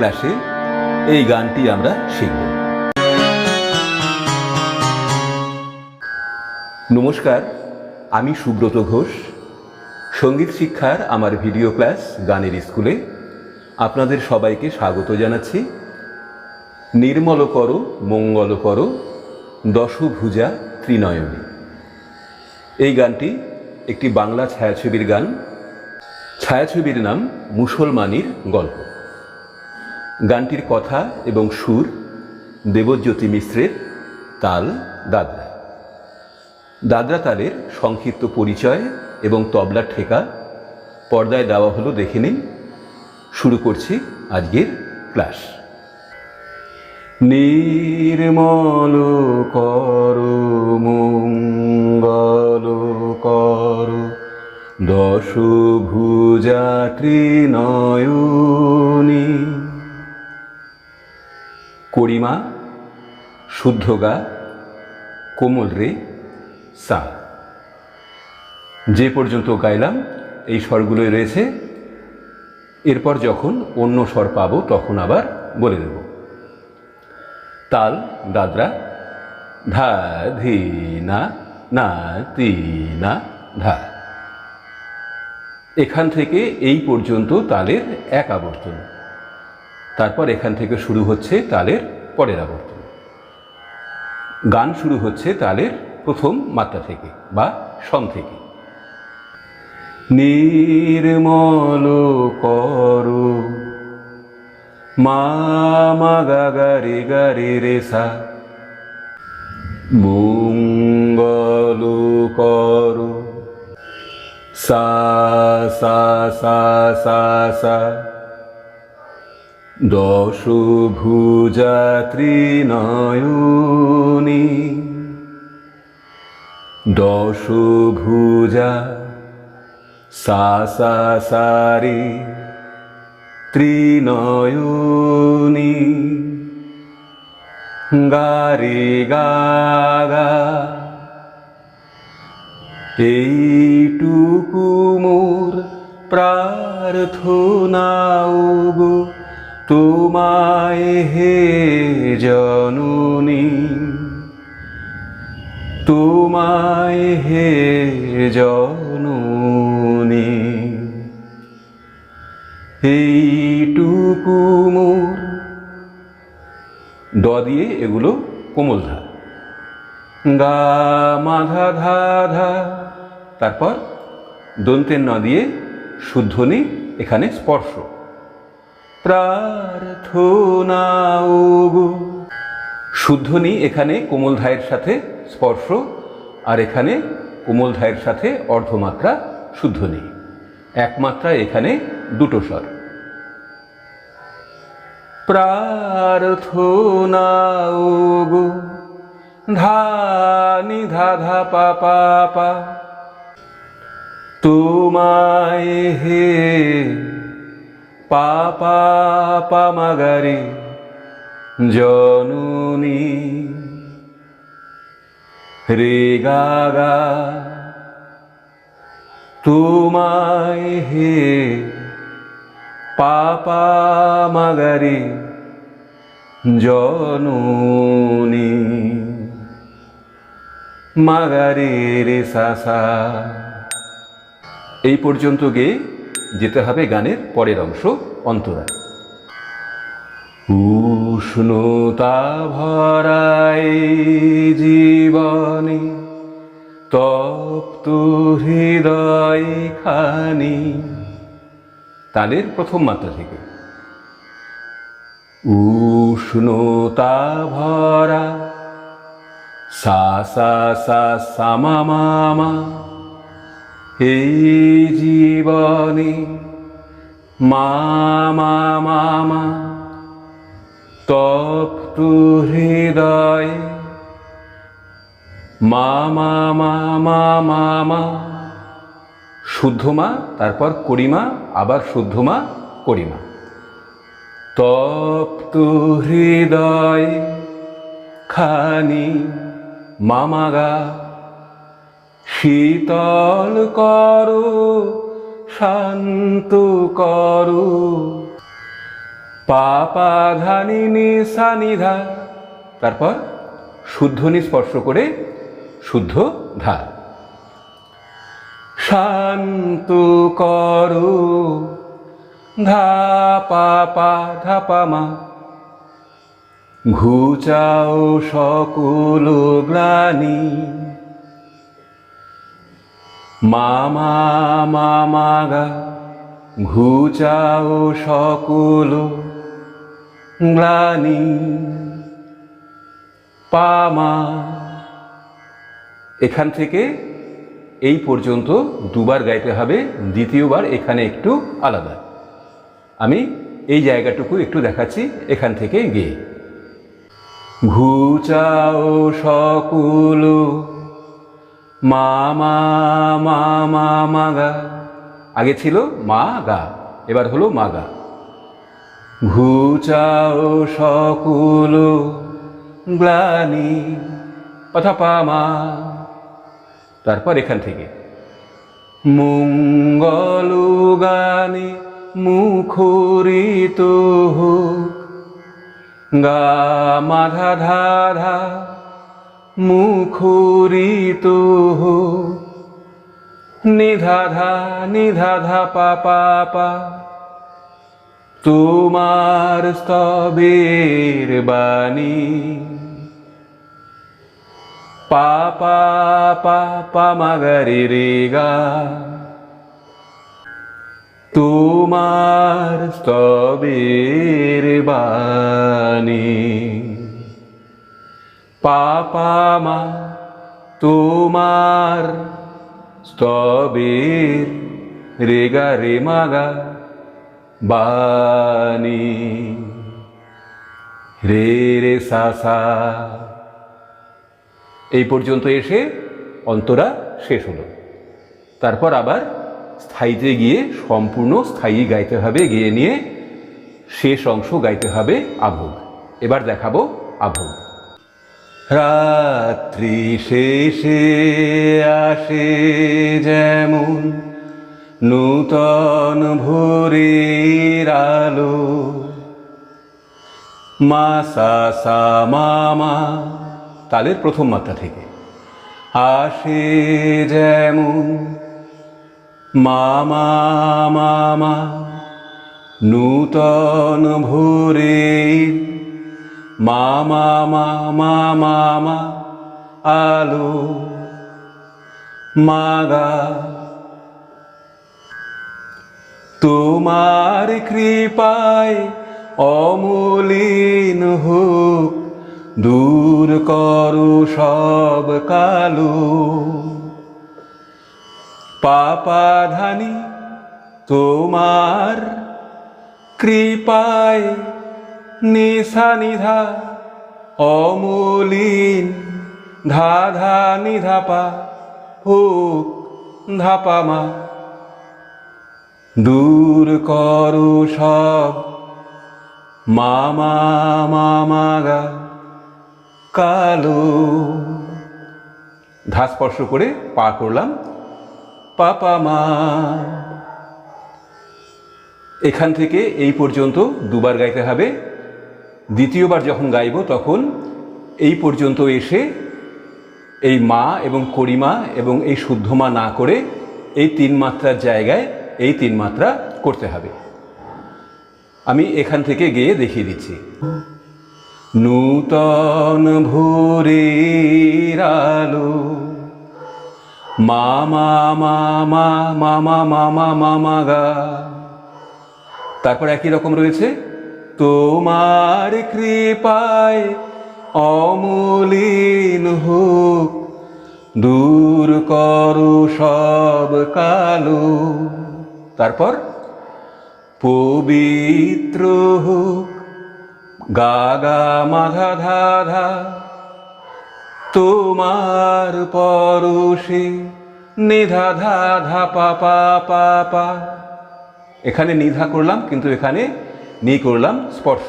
ক্লাসে এই গানটি আমরা শিখব। নমস্কার, আমি সুব্রত ঘোষ। সংগীত শিক্ষার আমার ভিডিও ক্লাস গানের স্কুলে আপনাদের সবাইকে স্বাগত জানাচ্ছি। নির্মল করো, মঙ্গল করো, দশভুজা ত্রিনয়নী। এই গানটি একটি বাংলা ছায়াছবির গান। ছায়াছবির নাম মুসলমানির গল্প। গানটির কথা এবং সুর দেবজ্যোতি মিশ্রের তাল দাদরা। দাদরা তালের সংক্ষিপ্ত পরিচয় এবং তবলার ঠেকা পর্দায় দেওয়া হলো দেখে নিন। শুরু করছি আজকের ক্লাস। নির্মল কর মঙ্গল কর দশ ভুজা ত্রিনয়নী করিমা শুদ্ধ গা কোমল রে সা। যে পর্যন্ত গাইলাম, এই স্বরগুলোই রয়েছে। এরপর যখন অন্য স্বর পাবো, তখন আবার বলে দেব। তাল, দাদরা, ধা, ধি, না না, তি, না, ধা। এখান থেকে এই পর্যন্ত তালের এক আবর্তন। তারপর এখান থেকে শুরু হচ্ছে তালের পরের আবর্তন। গান শুরু হচ্ছে তালের প্রথম মাত্রা থেকে বা সন থেকে। নির্মল করু, মা মা গা গা রে গা রে রে সা। মঙ্গল করু, সা সা সা সা সা। দশ ভুজা ত্রিনয়নী দশ ভুজা সা সা সারি ত্রিনয়নী। গারি গাগা এইটুকু মোর প্রার্থনা গো তোমায় হে জননী, তোমায় হে জননী, এইটুকু মোর। ড দিয়ে এগুলো কোমল ধা গা মাধা ধা ধা। তারপর দন্তের ন দিয়ে শুদ্ধনি এখানে স্পর্শ। শুদ্ধনি এখানে কোমল ধায়ের সাথে স্পর্শ, আর এখানে কোমল ধায়ের সাথে অর্ধমাত্রা শুদ্ধনি একমাত্রা এখানে দুটো স্বর। প্রার্থনা ওগো ধা নি ধা ধা পা পা পা। তোমায় হে পা পা পা মাগারে জননী রে গা গা তোমায় হে পাপা জননী মাগারে রে সাসা। এই পর্যন্ত গিয়ে যেতে হবে গানের পরের অংশ অন্তরায়। উষ্ণতা ভরাই জীবনে, তপ্ত হৃদয় খানি। তালের প্রথম মাত্রা থেকে। উষ্ণতা ভরা, সা সা সা সামা মামা এই জীবনে মামা মামা তপ্ত হৃদয় মামা মামা মামা শুদ্ধমা তারপর করিমা আবার শুদ্ধমা করিমা তপ্ত হৃদয় খানি মামাগা শীতল করো, শান্ত করো। পা পা ধানি নি সা ধা তারপর শুদ্ধ স্পর্শ করে শুদ্ধ ধা। শান্ত করো। ধা পা পা, ধা পা মা। ঘুচাও সকল গ্লানি। মামা গা, ঘুচাও সকল গ্লানি। পামা। এখান থেকে এই পর্যন্ত দুবার গাইতে হবে, দ্বিতীয়বার এখানে একটু আলাদা। আমি এই জায়গাটুকু একটু দেখাচ্ছি, এখান থেকে গিয়ে। ঘুচাও সকল মামা মামা মাগা আগে ছিল মা, গা। এবার হলো মাগা ঘুচাও সকল গ্লানি কথা পামা তারপর এখান থেকে। মঙ্গল গানে মুখরিত হোক। গা, মাধা ধাধা মুখরিত নিধাধা নিধাধা পা পা। তোমার স্তবের বাণী। পা পা পা পা মাগারি রে গা। তোমার স্তবের বাণী। পা পা মা, তোমার স্তবের রেগা রে মাগা বাণী। রে রে সা সা। এই পর্যন্ত এসে অন্তরা শেষ হলো। তারপর আবার স্থায়ীতে গিয়ে সম্পূর্ণ স্থায়ী গাইতে হবে, গিয়ে নিয়ে শেষ অংশ গাইতে হবে আভোগ। এবার দেখাবো আভোগ। রাত্রি শেষে আসে যেমন নূতন ভোরের আলো। মা সা সা মামা তালের প্রথম মাত্রা থেকে আসে যেমন মামা মামা নূতন ভোরের মামা মামা মামা আলো মাগা তোমার কৃপায় অমলিন হোক, দূর করো সব কালো। পাপাধানি, তোমার কৃপায় নিশা নিধা, অমলিন, ধাধা নিধাপা হোক ধাপামা দূর করো সব, মামা মামাগা কালো। ধা স্পর্শ করে পা করলাম, পাপা মা। এখান থেকে এই পর্যন্ত দুবার গাইতে হবে। দ্বিতীয়বার যখন গাইব তখন এই পর্যন্ত এসে এই মা এবং করিমা এবং এই শুদ্ধ মা না করে এই তিন মাত্রার জায়গায় এই তিন মাত্রা করতে হবে আমি এখান থেকে গিয়ে দেখিয়ে দিচ্ছি নূতন ভোরের আলো মামা মামা মামা মামা মামা গা তারপর একই রকম রয়েছে তোমার কৃপায় অমলিন হোক, দূর করো সব কালো। তারপর পবিত্র হোক গা গা মাধা ধা ধা তোমার পরশে নিধা ধা ধা পা পা পা পা। এখানে নিধা করলাম, কিন্তু এখানে নি করলাম স্পর্শ।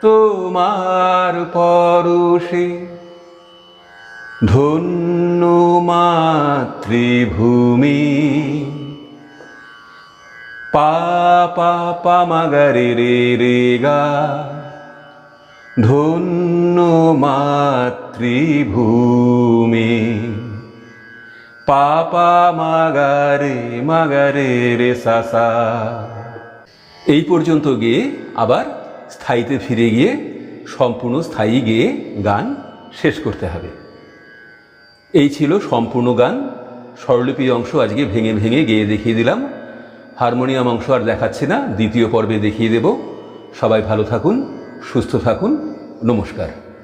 তোমার পরশে ধন্য মাতৃভূমি, পাপ পা পা মা রে রে রে গা, ধন্য মাতৃভূমি, পাপা মাগারে মাগারে রে সাসা। এই পর্যন্ত গিয়ে আবার স্থায়ীতে ফিরে গিয়ে সম্পূর্ণ স্থায়ী গিয়ে গান শেষ করতে হবে। এই ছিল সম্পূর্ণ গান। স্বরলিপি অংশ আজকে ভেঙে ভেঙে গেয়ে দেখিয়ে দিলাম। হারমোনিয়াম অংশ আর দেখাচ্ছি না। দ্বিতীয় পর্বে দেখিয়ে দেব। সবাই ভালো থাকুন, সুস্থ থাকুন। নমস্কার।